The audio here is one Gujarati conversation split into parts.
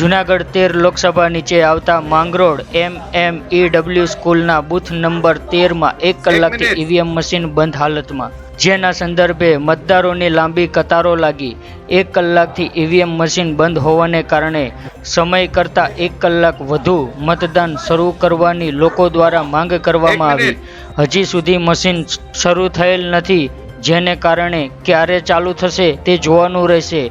જુનાગઢ તેર લોકસભા નીચે આવતા Mangrol M M E W સ્કૂલના બૂથ નંબર તેરમાં એક કલાકથી ઈવીએમ મશીન બંધ હાલતમાં. જેના સંદર્ભે મતદારોની લાંબી કતારો લાગી. એક કલાકથી ઈવીએમ મશીન બંધ હોવાને કારણે સમય કરતાં એક કલાક વધુ મતદાન શરૂ કરવાની લોકો દ્વારા માંગ કરવામાં આવી. હજી સુધી મશીન શરૂ થયેલ નથી. જેને કારણે ક્યારે ચાલુ થશે તે જોવાનું રહેશે.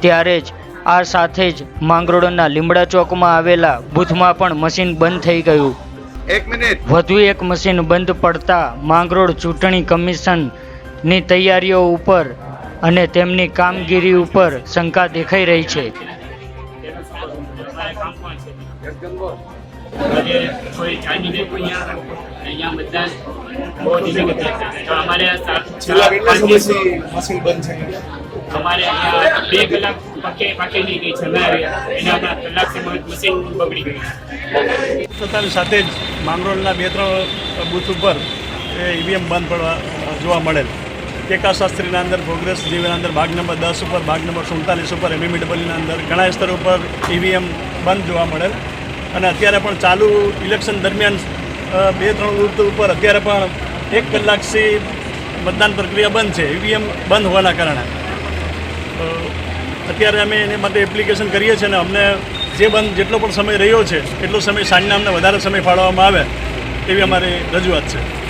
ત્યારે જ આ સાથે જ માંગરોળના લીમડા ચોકમાં આવેલા બૂથમાં પણ મશીન બંધ થઈ ગયું. એક મિનિટ. વધુ એક મશીન બંધ પડતા માંગરોળ ચૂંટણી કમિશનની તૈયારીઓ ઉપર અને તેમની કામગીરી ઉપર શંકા દેખાઈ રહી છે. છેલ્લા કેટલા સમયથી મશીન બંધ છે? અમારે બે કલાક પાકે પાકેલી ગઈ છે. એના કલાકથી મશીન બગડી ગયું પોતાની સાથે જ માંગરોળના બે ત્રણ બૂથ ઉપર ઈવીએમ બંધ પડવા જોવા મળેલ. કેકા શાસ્ત્રીના અંદર પ્રોગ્રેસ જીવીના અંદર ભાગ નંબર દસ ઉપર ભાગ નંબર સુડતાલીસ ઉપર એમએમડબલ્યુના અંદર ઘણા સ્તર ઉપર ઈવીએમ બંધ જોવા મળેલ. અને અત્યારે પણ ચાલુ ઇલેક્શન દરમિયાન બે ત્રણ બુથ ઉપર અત્યારે પણ એક કલાકથી મતદાન પ્રક્રિયા બંધ છે. ઈવીએમ બંધ હોવાના કારણે. અત્યારે અમે એને માટે એપ્લિકેશન કરીએ છીએ અને અમને જે બંધ જેટલો પણ સમય રહ્યો છે, એટલો સમય સાંજના અમને વધારે સમય ફાળવવામાં આવે, એવી અમારી રજૂઆત છે.